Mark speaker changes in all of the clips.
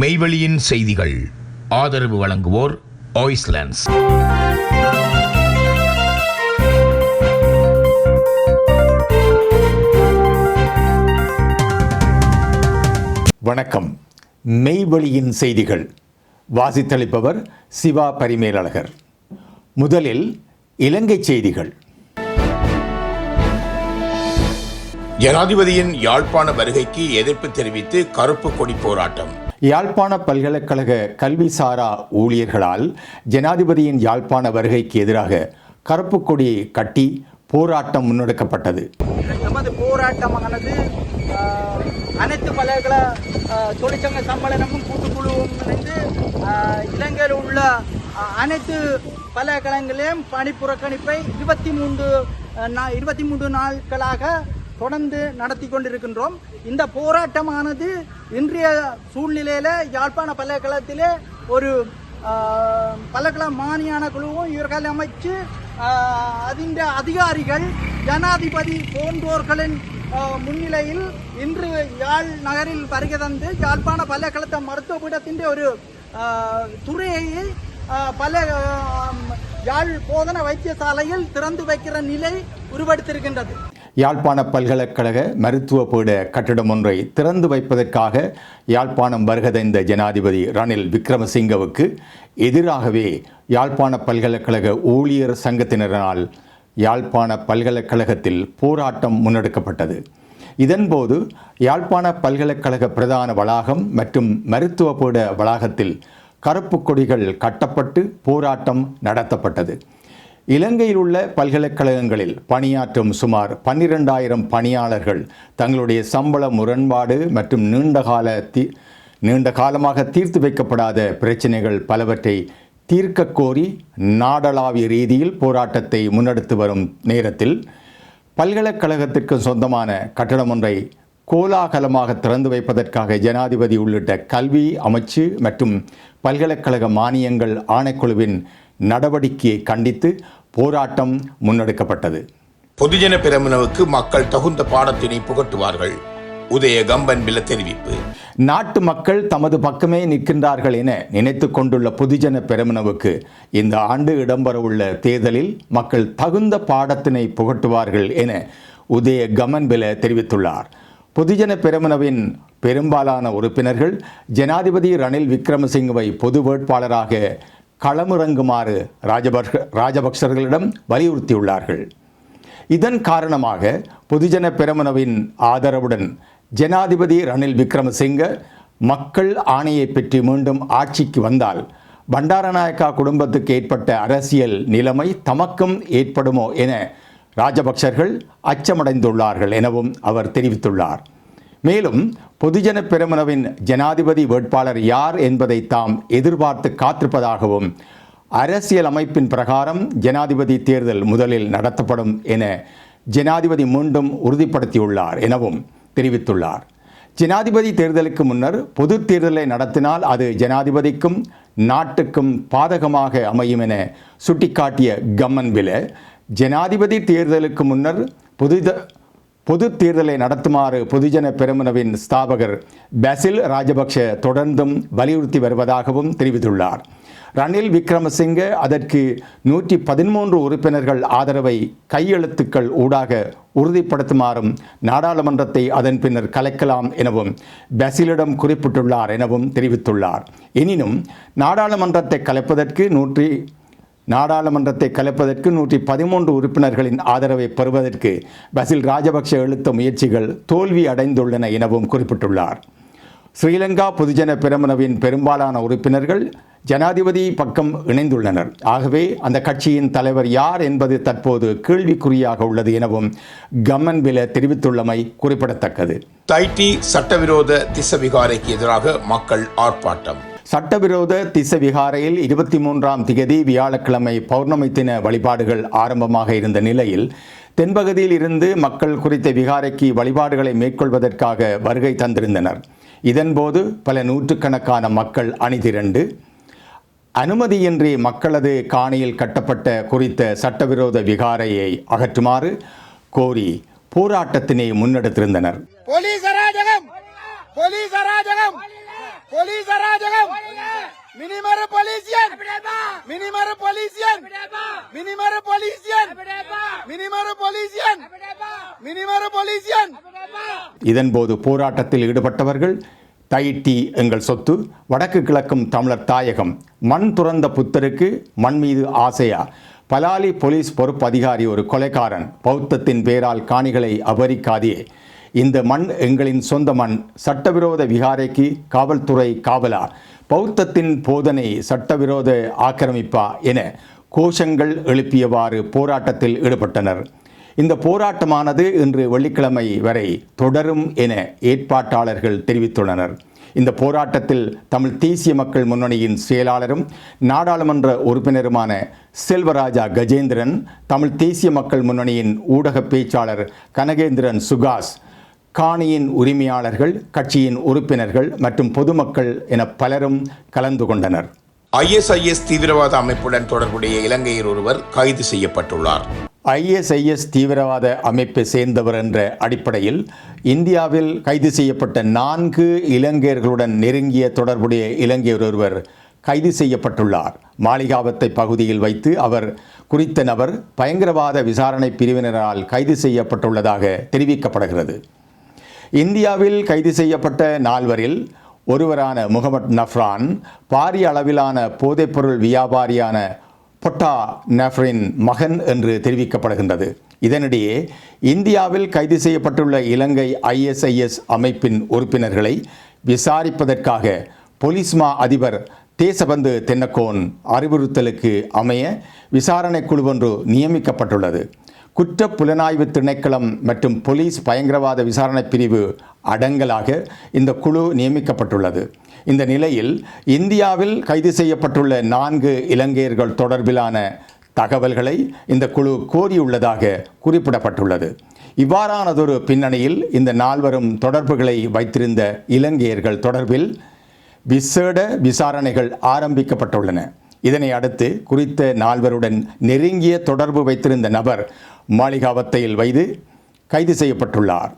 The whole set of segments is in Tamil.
Speaker 1: மெய்வெளியின் செய்திகள் ஆதரவு வழங்குவோர் ஆய்ஸ்லாண்ட்ஸ்
Speaker 2: வணக்கம் மெய்வெளியின் செய்திகள் வாசித்தளிப்பவர் சிவா பரிமேலழகர் முதலில் இலங்கை செய்திகள்
Speaker 3: ஜனாதிபதியின் யாழ்ப்பாண வருகைக்கு எதிர்ப்பு தெரிவித்து கருப்பு கொடி போராட்டம்
Speaker 2: யாழ்ப்பாண பல்கலைக்கழக கல்விசாரா ஊழியர்களால் ஜனாதிபதியின் யாழ்ப்பாண வருகைக்கு எதிராக கருப்பு கொடியை கட்டி போராட்டம் முன்னெடுக்கப்பட்டது
Speaker 4: நமது போராட்டமானது அனைத்து பல்கலை தொழிற்சங்க சம்மேளனமும் கூட்டுக்குழுவும் இணைந்து இலங்கையில் உள்ள அனைத்து பல்கலைக்கழகங்களையும் பணி புறக்கணிப்பை இருபத்தி மூன்று இருபத்தி மூன்று நாட்களாக தொடர்ந்து நடத்தி கொண்டிருக்கின்றோம் இந்த போராட்டமானது இன்றைய சூழ்நிலையில் யாழ்ப்பாண பல்கலைக்கழகத்திலே ஒரு பல்கலை மானியான குழுவும் இவர்கள் அமைச்சு அதிண்ட அதிகாரிகள் ஜனாதிபதி போன்றோர்களின் முன்னிலையில் இன்று யாழ் நகரில் வருகை தந்து யாழ்ப்பாண பல்கலைக்கழக பீடத்தின் ஒரு துறையை பல யாழ் போதன வைத்தியசாலையில் திறந்து வைக்கிற நிலை உருவெடுத்திருக்கின்றது
Speaker 2: யாழ்ப்பாண பல்கலைக்கழக மருத்துவ பீட கட்டிடம் ஒன்றை திறந்து வைப்பதற்காக யாழ்ப்பாணம் வருகதைந்த ஜனாதிபதி ரணில் விக்ரமசிங்கவுக்கு எதிராகவே யாழ்ப்பாண பல்கலைக்கழக ஊழியர் சங்கத்தினரால் யாழ்ப்பாண பல்கலைக்கழகத்தில் போராட்டம் முன்னெடுக்கப்பட்டது இதன்போது யாழ்ப்பாண பல்கலைக்கழக பிரதான வளாகம் மற்றும் மருத்துவ பீட வளாகத்தில் கருப்பு கொடிகள் கட்டப்பட்டு போராட்டம் நடத்தப்பட்டது இலங்கையில் உள்ள பல்கலைக்கழகங்களில் பணியாற்றும் சுமார் பன்னிரெண்டாயிரம் பணியாளர்கள் தங்களுடைய சம்பள முரண்பாடு மற்றும் நீண்டகால தீ நீண்ட காலமாக தீர்த்து வைக்கப்படாத பிரச்சினைகள் பலவற்றை தீர்க்க கோரி நாடளாவிய ரீதியில் போராட்டத்தை முன்னெடுத்து வரும் நேரத்தில் பல்கலைக்கழகத்திற்கு சொந்தமான கட்டடம் ஒன்றை கோலாகலமாக திறந்து வைப்பதற்காக ஜனாதிபதி உள்ளிட்ட கல்வி அமைச்சு மற்றும் பல்கலைக்கழக மானியங்கள் ஆணைக்குழுவின் நடவடிக்கையை கண்டித்து போராட்டம் முன்னெடுக்கப்பட்டது
Speaker 3: பொதுஜன பிரமணவுக்கு மக்கள் தகுந்த பாடத்தினை புகட்டுவார்கள் உதய கம்பன்பில தெரிவிப்பு
Speaker 2: நாட்டு மக்கள் தமது பக்கமே நிற்கின்றார்கள் என நினைத்துக் கொண்டுள்ள பொதுஜன பெருமனவுக்கு இந்த ஆண்டு இடம்பெறவுள்ள தேர்தலில் மக்கள் தகுந்த பாடத்தினை புகட்டுவார்கள் என உதய கமன்பில தெரிவித்துள்ளார் பொதுஜன பெருமனவின் பெரும்பாலான உறுப்பினர்கள் ஜனாதிபதி ரணில் விக்ரமசிங்கவை பொது வேட்பாளராக களமிறங்குமாறு ராஜபக்ஷ ராஜபக்சர்களிடம் வலியுறுத்தியுள்ளார்கள் இதன் காரணமாக பொதுஜன பெருமனவின் ஆதரவுடன் ஜனாதிபதி ரணில் விக்ரமசிங்க மக்கள் ஆணையை பெற்று மீண்டும் ஆட்சிக்கு வந்தால் பண்டாரநாயக்கா குடும்பத்துக்கு ஏற்பட்ட அரசியல் நிலைமை தமக்கும் ஏற்படுமோ என ராஜபக்சர்கள் அச்சமடைந்துள்ளார்கள் எனவும் அவர் தெரிவித்துள்ளார் மேலும் பொதுஜன பெருமனவின் ஜனாதிபதி வேட்பாளர் யார் என்பதை தாம் எதிர்பார்த்து காத்திருப்பதாகவும் அரசியல் அமைப்பின் பிரகாரம் ஜனாதிபதி தேர்தல் முதலில் நடத்தப்படும் என ஜனாதிபதி மீண்டும் உறுதிப்படுத்தியுள்ளார் எனவும் தெரிவித்துள்ளார் ஜனாதிபதி தேர்தலுக்கு முன்னர் பொது தேர்தலை நடத்தினால் அது ஜனாதிபதிக்கும் நாட்டுக்கும் பாதகமாக அமையும் என சுட்டிக்காட்டிய கம்மன் விலை ஜனாதிபதி தேர்தலுக்கு முன்னர் பொது பொது தேர்தலை நடத்துமாறு பொதுஜன பெருமனவின் ஸ்தாபகர் பசில் ராஜபக்ஷ தொடர்ந்தும் வலியுறுத்தி வருவதாகவும் தெரிவித்துள்ளார் ரணில் விக்ரமசிங்க அதற்கு நூற்றி பதிமூன்று உறுப்பினர்கள் ஆதரவை கையெழுத்துக்கள் ஊடாக உறுதிப்படுத்துமாறும் நாடாளுமன்றத்தை அதன் பின்னர் கலைக்கலாம் எனவும் பசிலிடம் குறிப்பிட்டுள்ளார் எனவும் தெரிவித்துள்ளார் எனினும் நாடாளுமன்றத்தை கலைப்பதற்கு நூற்றி நாடாளுமன்றத்தை கலைப்பதற்கு நூற்றி பதிமூன்று உறுப்பினர்களின் ஆதரவை பெறுவதற்கு பசில் ராஜபக்ஷ எழுத்த முயற்சிகள் தோல்வி அடைந்துள்ளன எனவும் குறிப்பிட்டுள்ளார் ஸ்ரீலங்கா பொதுஜன பெருமனவின் பெரும்பாலான உறுப்பினர்கள் ஜனாதிபதி பக்கம் இணைந்துள்ளனர் ஆகவே அந்த கட்சியின் தலைவர் யார் என்பது தற்போது கேள்விக்குறியாக உள்ளது எனவும் வில தெரிவித்துள்ளமை குறிப்பிடத்தக்கது
Speaker 3: தைட்டி சட்டவிரோத திசவிகாரைக்கு எதிராக மக்கள் ஆர்ப்பாட்டம்
Speaker 2: சட்டவிரோத திச விகாரையில் இருபத்தி மூன்றாம் திகதி வியாழக்கிழமை பௌர்ணமி தின வழிபாடுகள் ஆரம்பமாக இருந்த நிலையில் தென்பகுதியில் இருந்து மக்கள் குறித்த விகாரைக்கு வழிபாடுகளை மேற்கொள்வதற்காக வருகை தந்திருந்தனர் இதன்போது பல நூற்றுக்கணக்கான மக்கள் அணிதிரண்டு அனுமதியின்றி மக்களது காணியில் கட்டப்பட்ட குறித்த சட்டவிரோத விகாரையை அகற்றுமாறு கோரி போராட்டத்தினை முன்னெடுத்திருந்தனர் போலீஸ் அராஜகம் போலீஸ் அராஜகம் போலீஸ் அராஜகம் മിനിമറ പൊലീസിയൻ മിനിമറ പൊലീസിയൻ മിനിമറ പൊലീസിയൻ മിനിമറ പൊലീസിയൻ இதன்போது போராட்டத்தில் ஈடுபட்டவர்கள் தைட்டி எங்கள் சொத்து வடக்கு கிழக்கும் தமிழர் தாயகம் மண் துறந்த புத்தருக்கு மண் மீது ஆசையா பலாலி போலீஸ் பொறுப்பு அதிகாரி ஒரு கொலைக்காரன் பௌத்தத்தின் பேரால் காணிகளை அபரிக்காதே இந்த மண் எங்களின் சொந்த மண் சட்டவிரோத விகாரைக்கு காவல்துறை காவலா பௌத்தத்தின் போதனை சட்டவிரோத ஆக்கிரமிப்பா என கோஷங்கள் எழுப்பியவாறு போராட்டத்தில் ஈடுபட்டனர் இந்த போராட்டமானது இன்று வெள்ளிக்கிழமை வரை தொடரும் என ஏற்பாட்டாளர்கள் தெரிவித்துள்ளனர் இந்த போராட்டத்தில் தமிழ் தேசிய மக்கள் முன்னணியின் செயலாளரும் நாடாளுமன்ற உறுப்பினருமான செல்வராஜா கஜேந்திரன் தமிழ் தேசிய மக்கள் முன்னணியின் ஊடக பேச்சாளர் கனகேந்திரன் சுகாஸ் காணியின் உரிமையாளர்கள் கட்சியின் உறுப்பினர்கள் மற்றும் பொதுமக்கள் என பலரும் கலந்து கொண்டனர்
Speaker 3: ஐஎஸ்ஐஎஸ் தீவிரவாத அமைப்புடன் தொடர்புடைய இலங்கையர் ஒருவர் கைது செய்யப்பட்டுள்ளார்
Speaker 2: ஐஎஸ்ஐஎஸ் தீவிரவாத அமைப்பை சேர்ந்தவர் என்ற அடிப்படையில் இந்தியாவில் கைது செய்யப்பட்ட நான்கு இலங்கையர்களுடன் நெருங்கிய தொடர்புடைய இலங்கையர் ஒருவர் கைது செய்யப்பட்டுள்ளார் மாளிகாவத்தை பகுதியில் வைத்து அவர் குறித்த நபர் பயங்கரவாத விசாரணை பிரிவினரால் கைது செய்யப்பட்டுள்ளதாக தெரிவிக்கப்படுகிறது இந்தியாவில் கைது செய்யப்பட்ட நால்வரில் ஒருவரான முகமத் நஃப்ரான் பாரிய அளவிலான போதைப்பொருள் வியாபாரியான பொட்டா நஃப்ரின் மகன் என்று தெரிவிக்கப்படுகின்றது இதனிடையே இந்தியாவில் கைது செய்யப்பட்டுள்ள இலங்கை ஐஎஸ்ஐஎஸ் அமைப்பின் உறுப்பினர்களை விசாரிப்பதற்காக பொலிஸ்மா அதிபர் தேசபந்து தென்னக்கோன் அறிவுறுத்தலுக்கு அமைய விசாரணை குழு ஒன்று நியமிக்கப்பட்டுள்ளது குற்ற புலனாய்வு திணைக்களம் மற்றும் போலீஸ் பயங்கரவாத விசாரணை பிரிவு அடங்கலாக இந்த குழு நியமிக்கப்பட்டுள்ளது இந்த நிலையில் இந்தியாவில் கைது செய்யப்பட்டுள்ள நான்கு இலங்கையர்கள் தொடர்பிலான தகவல்களை இந்த குழு கோரியுள்ளதாக குறிப்பிடப்பட்டுள்ளது இவ்வாறானதொரு பின்னணியில் இந்த நால்வரும் தொடர்புகளை வைத்திருந்த இலங்கையர்கள் தொடர்பில் விசேட விசாரணைகள் ஆரம்பிக்கப்பட்டுள்ளன இதனை அடுத்து குறித்த நால்வருடன் நெருங்கிய தொடர்பு வைத்திருந்த நபர் மாளிகாவத்தையில் வைத்து கைது செய்யப்பட்டுள்ளார்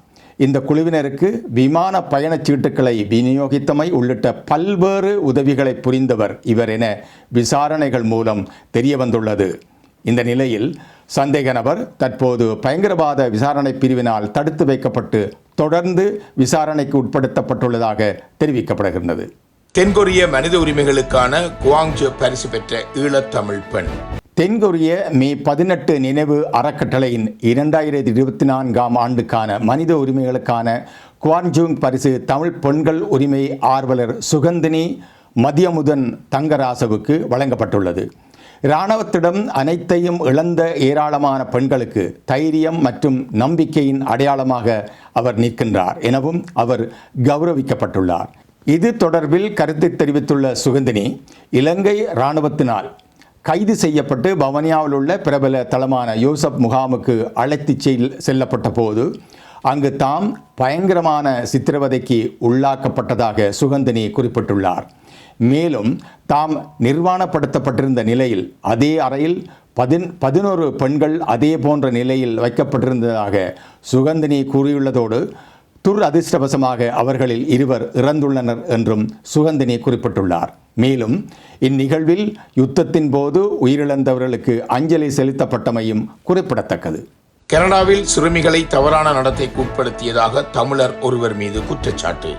Speaker 2: இந்த குழுவினருக்கு விமான பயணச் சீட்டுக்களை விநியோகித்தமை உள்ளிட்ட பல்வேறு உதவிகளை புரிந்தவர் இவர் என விசாரணைகள் மூலம் தெரிய வந்துள்ளது இந்த நிலையில் சந்தேக நபர் தற்போது பயங்கரவாத விசாரணை பிரிவினால் தடுத்து வைக்கப்பட்டு தொடர்ந்து விசாரணைக்கு உட்படுத்தப்பட்டுள்ளதாக தெரிவிக்கப்படுகின்றது
Speaker 3: தென்கொரிய மனித உரிமைகளுக்கான குவாங்ஜோ பரிசு பெற்ற ஈழத்தமிழ் பெண்
Speaker 2: தென்கொரிய மே பதினெட்டு நினைவு அறக்கட்டளையின் இரண்டாயிரத்தி இருபத்தி நான்காம் ஆண்டுக்கான மனித உரிமைகளுக்கான குவான்ஜூங் பரிசு தமிழ் பெண்கள் உரிமை ஆர்வலர் சுகந்தினி மதியமுதன் தங்கராசவுக்கு வழங்கப்பட்டுள்ளது இராணுவத்திடம் அனைத்தையும் இழந்த ஏராளமான பெண்களுக்கு தைரியம் மற்றும் நம்பிக்கையின் அடையாளமாக அவர் நிற்கின்றார் எனவும் அவர் கௌரவிக்கப்பட்டுள்ளார் இது தொடர்பில் கருத்து தெரிவித்துள்ள சுகந்தினி இலங்கை இராணுவத்தினால் கைது செய்யப்பட்டு பவனியாவில் உள்ள பிரபல தளமான யூசப் முகாமுக்கு அழைத்து செல்லப்பட்ட போது அங்கு தாம் பயங்கரமான சித்திரவதைக்கு உள்ளாக்கப்பட்டதாக சுகந்தினி குறிப்பிட்டுள்ளார் மேலும் தாம் நிர்வாணப்படுத்தப்பட்டிருந்த நிலையில் அதே அறையில் பதின் பதினோரு பெண்கள் அதே போன்ற நிலையில் வைக்கப்பட்டிருந்ததாக சுகந்தினி கூறியுள்ளதோடு துர் அதிர்ஷ்டவசமாக அவர்களில் இருவர் இறந்துள்ளனர் என்றும் சுகந்தினி குறிப்பிட்டுள்ளார் மேலும் இந்நிகழ்வில் யுத்தத்தின் போது உயிரிழந்தவர்களுக்கு அஞ்சலி செலுத்தப்பட்டமையும் குறிப்பிடத்தக்கது
Speaker 3: கனடாவில் சிறுமிகளை தவறான நடத்தைக்கு உட்படுத்தியதாக தமிழர் ஒருவர் மீது குற்றச்சாட்டு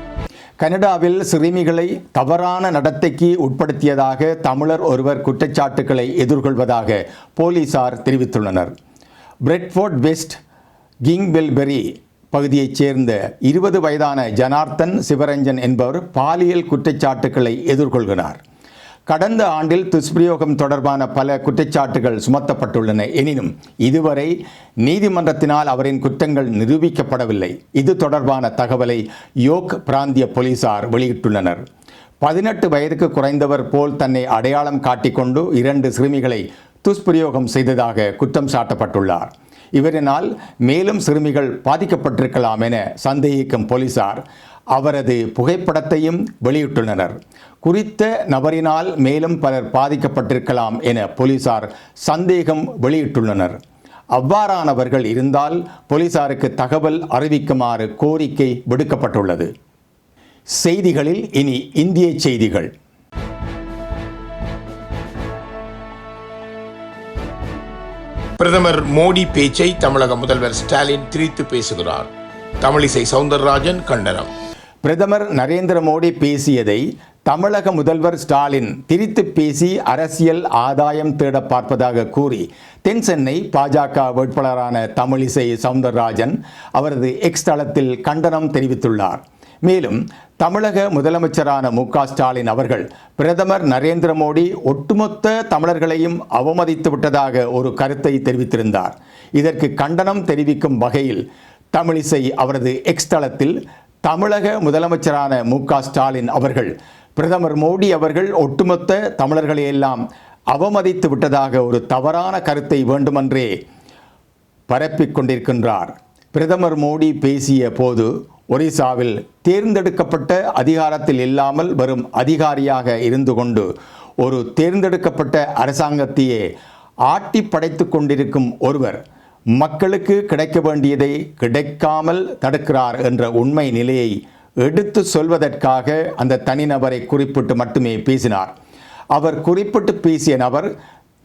Speaker 2: கனடாவில் சிறுமிகளை தவறான நடத்தைக்கு உட்படுத்தியதாக தமிழர் ஒருவர் குற்றச்சாட்டுகளை எதிர்கொள்வதாக போலீசார் தெரிவித்துள்ளனர் பிரெட்ஃபோர்ட் வெஸ்ட் கிங்பெல்பெரி பகுதியைச் சேர்ந்த இருபது வயதான ஜனார்த்தன் சிவரஞ்சன் என்பவர் பாலியல் குற்றச்சாட்டுக்களை எதிர்கொள்கிறார் கடந்த ஆண்டில் துஷ்பிரயோகம் தொடர்பான பல குற்றச்சாட்டுகள் சுமத்தப்பட்டுள்ளன எனினும் இதுவரை நீதிமன்றத்தினால் அவரின் குற்றங்கள் நிரூபிக்கப்படவில்லை இது தொடர்பான தகவலை யோக் பிராந்திய போலீசார் வெளியிட்டுள்ளனர் பதினெட்டு வயதுக்கு குறைந்தவர் போல் தன்னை அடையாளம் காட்டிக்கொண்டு இரண்டு சிறுமிகளை துஷ்பிரயோகம் செய்ததாக குற்றம் சாட்டப்பட்டுள்ளார் இவரினால் மேலும் சிறுமிகள் பாதிக்கப்பட்டிருக்கலாம் என சந்தேகிக்கும் போலீசார் அவரது புகைப்படத்தையும் வெளியிட்டுள்ளனர் குறித்த நபரினால் மேலும் பலர் பாதிக்கப்பட்டிருக்கலாம் என போலீசார் சந்தேகம் வெளியிட்டுள்ளனர் அவ்வாறானவர்கள் இருந்தால் போலீசாருக்கு தகவல் அறிவிக்குமாறு கோரிக்கை விடுக்கப்பட்டுள்ளது செய்திகளில் இனி இந்திய செய்திகள்
Speaker 3: பிரதமர் மோடி பேச்சை தமிழக முதல்வர் ஸ்டாலின் திரித்து பேசுகிறார் தமிழிசை சவுந்தரராஜன் கண்டனம்
Speaker 2: பிரதமர் நரேந்திர மோடி பேசியதை தமிழக முதல்வர் ஸ்டாலின் திரித்து பேசி அரசியல் ஆதாயம் தேட பார்ப்பதாக கூறி தென் சென்னை பாஜக வேட்பாளரான தமிழிசை சவுந்தரராஜன் அவரது எக்ஸ் தளத்தில் கண்டனம் தெரிவித்துள்ளார் மேலும் தமிழக முதலமைச்சரான மு ஸ்டாலின் அவர்கள் பிரதமர் நரேந்திர மோடி ஒட்டுமொத்த தமிழர்களையும் அவமதித்து விட்டதாக ஒரு கருத்தை தெரிவித்திருந்தார் இதற்கு கண்டனம் தெரிவிக்கும் வகையில் தமிழிசை அவரது எக்ஸ் தளத்தில் தமிழக முதலமைச்சரான மு ஸ்டாலின் அவர்கள் பிரதமர் மோடி அவர்கள் ஒட்டுமொத்த தமிழர்களையெல்லாம் அவமதித்து விட்டதாக ஒரு தவறான கருத்தை வேண்டுமென்றே பரப்பிக் கொண்டிருக்கின்றார் பிரதமர் மோடி பேசிய போது ஒரிசாவில் தேர்ந்தெடுக்கப்பட்ட அதிகாரத்தில் இல்லாமல் வரும் அதிகாரியாக இருந்து கொண்டு ஒரு தேர்ந்தெடுக்கப்பட்ட அரசாங்கத்தையே ஆட்டி படைத்து கொண்டிருக்கும் ஒருவர் மக்களுக்கு கிடைக்க வேண்டியதை கிடைக்காமல் தடுக்கிறார் என்ற உண்மை நிலையை எடுத்து சொல்வதற்காக அந்த தனிநபரை குறிப்பிட்டு மட்டுமே பேசினார் அவர் குறிப்பிட்டு பேசிய நபர்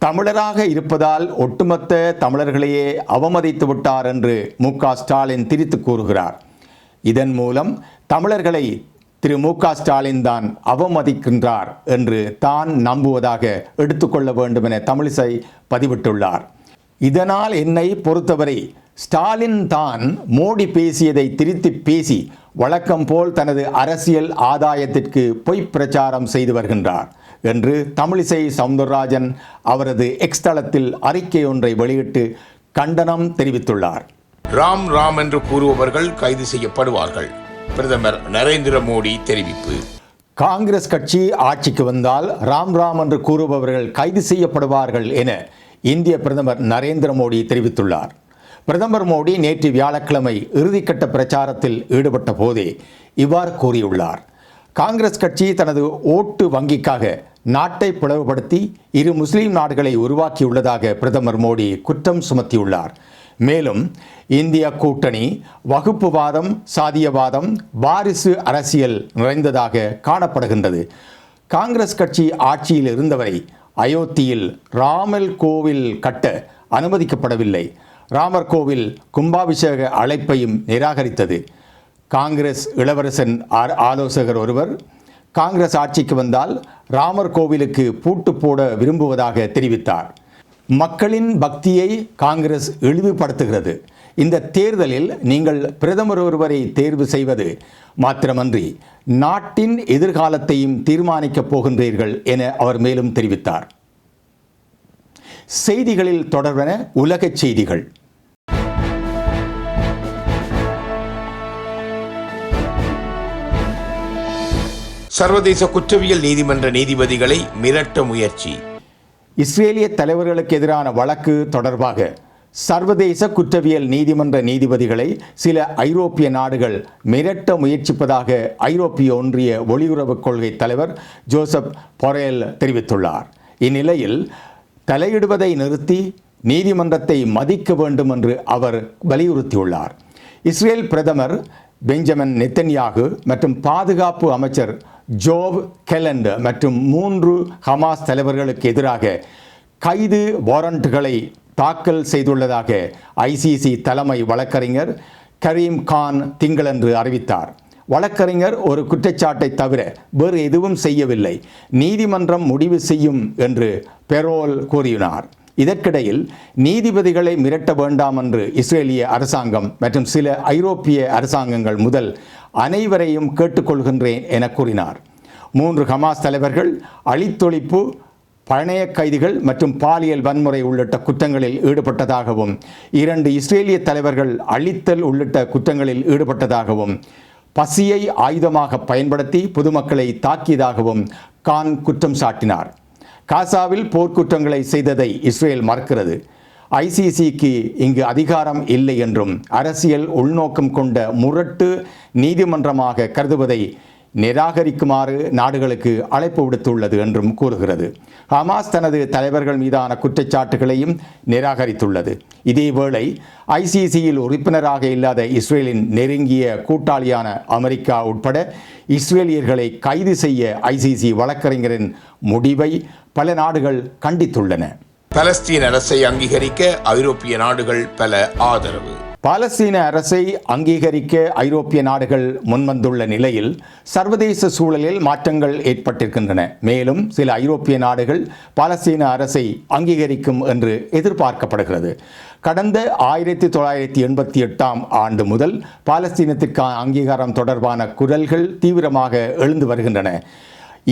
Speaker 2: தமிழராக இருப்பதால் ஒட்டுமொத்த தமிழர்களையே அவமதித்து விட்டார் என்று மு ஸ்டாலின் திரித்து கூறுகிறார் இதன் மூலம் தமிழர்களை திரு மு க ஸ்டாலின் தான் அவமதிக்கின்றார் என்று தான் நம்புவதாக எடுத்துக்கொள்ள வேண்டும் என தமிழிசை பதிவிட்டுள்ளார் இதனால் என்னை பொறுத்தவரை ஸ்டாலின் தான் மோடி பேசியதை திருத்தி பேசி வழக்கம் போல் தனது அரசியல் ஆதாயத்திற்கு பொய் பிரச்சாரம் செய்து வருகின்றார் என்று தமிழிசை சவுந்தரராஜன் அவரது எக்ஸ்தளத்தில் அறிக்கை ஒன்றை வெளியிட்டு கண்டனம் தெரிவித்துள்ளார்
Speaker 3: ராம் ராம் என்று கூறுபவர்கள் கைது செய்யப்படுவார்கள் பிரதமர் நரேந்திர மோடி தெரிவிப்பு
Speaker 2: காங்கிரஸ் கட்சி ஆட்சிக்கு வந்தால் ராம் ராம் என்று கூறுபவர்கள் கைது செய்யப்படுவார்கள் என இந்திய பிரதமர் நரேந்திர மோடி தெரிவித்துள்ளார் பிரதமர் மோடி நேற்று வியாழக்கிழமை இறுதிக்கட்ட பிரச்சாரத்தில் ஈடுபட்ட போதே இவ்வாறு கூறியுள்ளார் காங்கிரஸ் கட்சி தனது ஓட்டு வங்கிக்காக நாட்டை பிளவுபடுத்தி இரு முஸ்லீம் நாடுகளை உருவாக்கியுள்ளதாக பிரதமர் மோடி குற்றம் சுமத்தியுள்ளார் மேலும் இந்திய கூட்டணி வகுப்புவாதம் சாதியவாதம் வாரிசு அரசியல் நிறைந்ததாக காணப்படுகின்றது காங்கிரஸ் கட்சி ஆட்சியில் இருந்தவரை அயோத்தியில் ராமல் கோவில் கட்ட அனுமதிக்கப்படவில்லை ராமர் கோவில் கும்பாபிஷேக அழைப்பையும் நிராகரித்தது காங்கிரஸ் இளவரசன் ஆலோசகர் ஒருவர் காங்கிரஸ் ஆட்சிக்கு வந்தால் ராமர் கோவிலுக்கு பூட்டு போட விரும்புவதாக தெரிவித்தார் மக்களின் பக்தியை காங்கிரஸ் இழிவுபடுத்துகிறது இந்த தேர்தலில் நீங்கள் பிரதமர் ஒருவரை தேர்வு செய்வது மாத்திரமன்றி நாட்டின் எதிர்காலத்தையும் தீர்மானிக்கப் போகின்றீர்கள் என அவர் மேலும் தெரிவித்தார் செய்திகளில் தொடர்பன உலகச் செய்திகள்
Speaker 3: சர்வதேச குற்றவியல் நீதிமன்ற நீதிபதிகளை மிரட்ட முயற்சி
Speaker 2: இஸ்ரேலிய தலைவர்களுக்கு எதிரான வழக்கு தொடர்பாக சர்வதேச குற்றவியல் நீதிமன்ற நீதிபதிகளை சில ஐரோப்பிய நாடுகள் மிரட்ட முயற்சிப்பதாக ஐரோப்பிய ஒன்றிய வெளியுறவு கொள்கை தலைவர் ஜோசப் பொரேல் தெரிவித்துள்ளார் இந்நிலையில் தலையிடுவதை நிறுத்தி நீதிமன்றத்தை மதிக்க வேண்டும் என்று அவர் வலியுறுத்தியுள்ளார் இஸ்ரேல் பிரதமர் பெஞ்சமின் நெத்தன்யாகு மற்றும் பாதுகாப்பு அமைச்சர் ஜோப் கெலண்ட் மற்றும் மூன்று ஹமாஸ் தலைவர்களுக்கு எதிராக கைது வாரண்ட்டுகளை தாக்கல் செய்துள்ளதாக ஐசிசி தலைமை வழக்கறிஞர் கரீம் கான் திங்களன்று அறிவித்தார் வழக்கறிஞர் ஒரு குற்றச்சாட்டை தவிர வேறு எதுவும் செய்யவில்லை நீதிமன்றம் முடிவு செய்யும் என்று பெரோல் கூறினார் இதற்கிடையில் நீதிபதிகளை மிரட்ட வேண்டாம் என்று இஸ்ரேலிய அரசாங்கம் மற்றும் சில ஐரோப்பிய அரசாங்கங்கள் முதல் அனைவரையும் கேட்டுக்கொள்கின்றேன் என கூறினார் மூன்று ஹமாஸ் தலைவர்கள் அழித்தொழிப்பு பழைய கைதிகள் மற்றும் பாலியல் வன்முறை உள்ளிட்ட குற்றங்களில் ஈடுபட்டதாகவும் இரண்டு இஸ்ரேலிய தலைவர்கள் அழித்தல் உள்ளிட்ட குற்றங்களில் ஈடுபட்டதாகவும் பசியை ஆயுதமாக பயன்படுத்தி பொதுமக்களை தாக்கியதாகவும் கான் குற்றம் சாட்டினார் காசாவில் போர்க்குற்றங்களை செய்ததை இஸ்ரேல் மறுக்கிறது ஐசிசிக்கு இங்கு அதிகாரம் இல்லை என்றும் அரசியல் உள்நோக்கம் கொண்ட முரட்டு நீதிமன்றமாக கருதுவதை நிராகரிக்குமாறு நாடுகளுக்கு அழைப்பு விடுத்துள்ளது என்றும் கூறுகிறது ஹமாஸ் தனது தலைவர்கள் மீதான குற்றச்சாட்டுகளையும் நிராகரித்துள்ளது இதேவேளை ஐசிசியில் உறுப்பினராக இல்லாத இஸ்ரேலின் நெருங்கிய கூட்டாளியான அமெரிக்கா உட்பட இஸ்ரேலியர்களை கைது செய்ய ஐசிசி வழக்கறிஞரின் முடிவை பல நாடுகள் கண்டித்துள்ளன
Speaker 3: பலஸ்தீன் அரசை அங்கீகரிக்க ஐரோப்பிய நாடுகள் பல ஆதரவு
Speaker 2: பாலஸ்தீன அரசை அங்கீகரிக்க ஐரோப்பிய நாடுகள் முன்வந்துள்ள நிலையில் சர்வதேச சூழலில் மாற்றங்கள் ஏற்பட்டிருக்கின்றன மேலும் சில ஐரோப்பிய நாடுகள் பாலஸ்தீன அரசை அங்கீகரிக்கும் என்று எதிர்பார்க்கப்படுகிறது கடந்த ஆயிரத்தி தொள்ளாயிரத்தி எண்பத்தி எட்டாம் ஆண்டு முதல் பாலஸ்தீனத்திற்கான அங்கீகாரம் தொடர்பான குரல்கள் தீவிரமாக எழுந்து வருகின்றன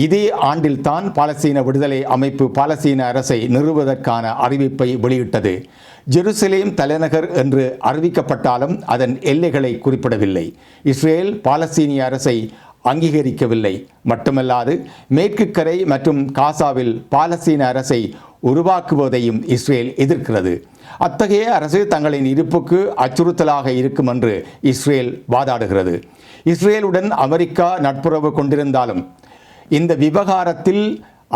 Speaker 2: இதே ஆண்டில்தான் பாலஸ்தீன விடுதலை அமைப்பு பாலஸ்தீன அரசை நிறுவதற்கான அறிவிப்பை வெளியிட்டது ஜெருசலேம் தலைநகர் என்று அறிவிக்கப்பட்டாலும் அதன் எல்லைகளை குறிப்பிடவில்லை இஸ்ரேல் பாலஸ்தீனிய அரசை அங்கீகரிக்கவில்லை மட்டுமல்லாது மேற்கு கரை மற்றும் காசாவில் பாலஸ்தீன அரசை உருவாக்குவதையும் இஸ்ரேல் எதிர்க்கிறது அத்தகைய அரசு தங்களின் இருப்புக்கு அச்சுறுத்தலாக இருக்கும் என்று இஸ்ரேல் வாதாடுகிறது இஸ்ரேலுடன் அமெரிக்கா நட்புறவு கொண்டிருந்தாலும் இந்த விவகாரத்தில்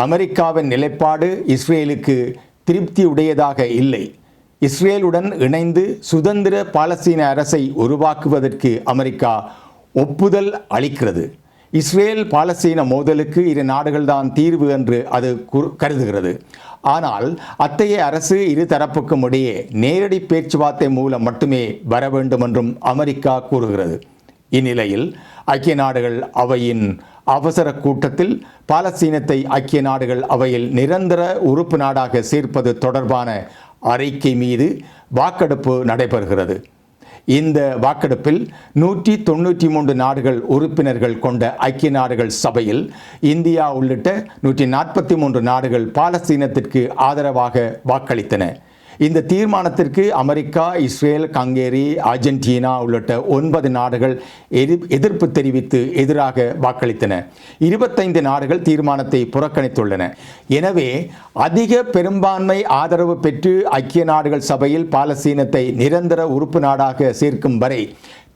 Speaker 2: அமெரிக்காவின் நிலைப்பாடு இஸ்ரேலுக்கு திருப்தியுடையதாக இல்லை இஸ்ரேலுடன் இணைந்து சுதந்திர பாலஸ்தீன அரசை உருவாக்குவதற்கு அமெரிக்கா ஒப்புதல் அளிக்கிறது இஸ்ரேல் பாலஸ்தீன மோதலுக்கு இரு நாடுகள்தான் தீர்வு என்று அது கருதுகிறது ஆனால் அத்தகைய அரசு இரு தரப்புக்கும் இடையே நேரடி பேச்சுவார்த்தை மூலம் மட்டுமே வர வேண்டும் என்றும் அமெரிக்கா கூறுகிறது இந்நிலையில் ஐக்கிய நாடுகள் அவையின் அவசர கூட்டத்தில் பாலஸ்தீனத்தை ஐக்கிய நாடுகள் அவையில் நிரந்தர உறுப்பு நாடாக சேர்ப்பது தொடர்பான அறிக்கை மீது வாக்கெடுப்பு நடைபெறுகிறது இந்த வாக்கெடுப்பில் நூற்றி தொண்ணூற்றி மூன்று நாடுகள் உறுப்பினர்கள் கொண்ட ஐக்கிய நாடுகள் சபையில் இந்தியா உள்ளிட்ட நூற்றி நாற்பத்தி மூன்று நாடுகள் பாலஸ்தீனத்திற்கு ஆதரவாக வாக்களித்தன இந்த தீர்மானத்திற்கு அமெரிக்கா இஸ்ரேல் கங்கேரி அர்ஜென்டினா உள்ளிட்ட ஒன்பது நாடுகள் எதிர்ப்பு தெரிவித்து எதிராக வாக்களித்தன இருபத்தைந்து நாடுகள் தீர்மானத்தை புறக்கணித்துள்ளன எனவே அதிக பெரும்பான்மை ஆதரவு பெற்று ஐக்கிய நாடுகள் சபையில் பாலஸ்தீனத்தை நிரந்தர உறுப்பு நாடாக சேர்க்கும் வரை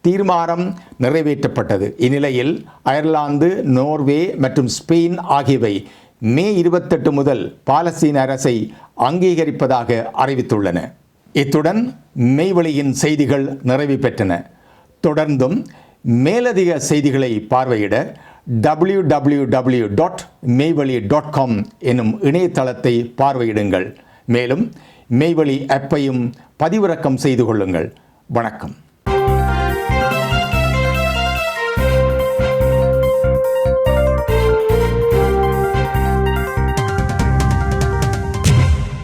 Speaker 2: தீர்மானம் நிறைவேற்றப்பட்டது இந்நிலையில் அயர்லாந்து நோர்வே மற்றும் ஸ்பெயின் ஆகியவை மே இருபத்தெட்டு முதல் பாலஸ்தீன அரசை அங்கீகரிப்பதாக அறிவித்துள்ளன இத்துடன் மெய்வழியின் செய்திகள் நிறைவு பெற்றன தொடர்ந்தும் மேலதிக செய்திகளை பார்வையிட W W W dot Meivazhi dot com எனும் இணையதளத்தை பார்வையிடுங்கள் மேலும் மெய்வழி ஆப்பையும் பதிவிறக்கம் செய்து கொள்ளுங்கள் வணக்கம்